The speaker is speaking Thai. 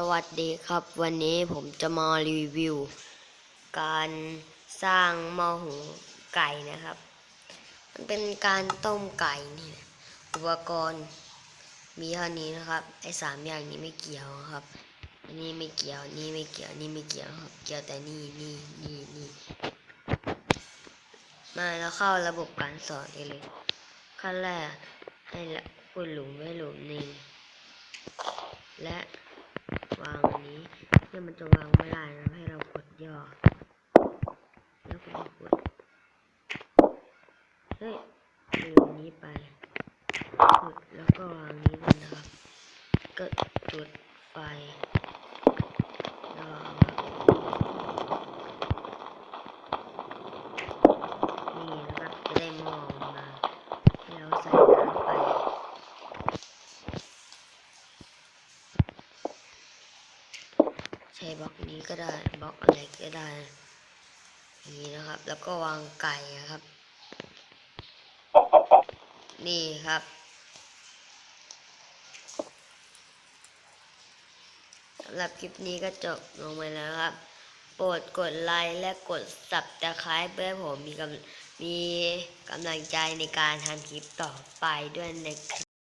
สวัสดีครับ วันนี้ผมจะมารีวิว การสร้างหม้อหุงไก่นะครับ มันเป็นการต้มไก่นี่นะอุปกรณ์มีเท่านี้นะครับไอ้สามอย่างนี้ไม่เกี่ยวครับอันนี้ไม่เกี่ยวนี่ไม่เกี่ยวนี่ไม่เกี่ยวครับเกี่ยวแต่นี่นี่นี่นี่มาแล้วเข้าระบบการสอนเลย ขั้นแรกให้ละขุดหลุมไว้หลุมหนึ่งและ ที่มันจะวางไม่ได้นะให้เรากดย่อแล้วก็กดเฮ้ยลืมนี้ไปกดแล้วก็วางนี้เลยนะครับก็จุดไฟแล้วเอานี่นะครับจะได้หมองมาให้เราใส่น้ำไป ใช้บล็อกนี้ก็ได้บล็อกอะไรก็ได้นี้นะครับ แล้วก็วางไก่นะครับ นี่ครับ สำหรับคลิปนี้ก็จบลงไปแล้วครับ โปรดกดไลค์และกดสับตะไคร้เพื่อผมมีกำมีกำลังใจในการทำคลิปต่อไปด้วยนะครับ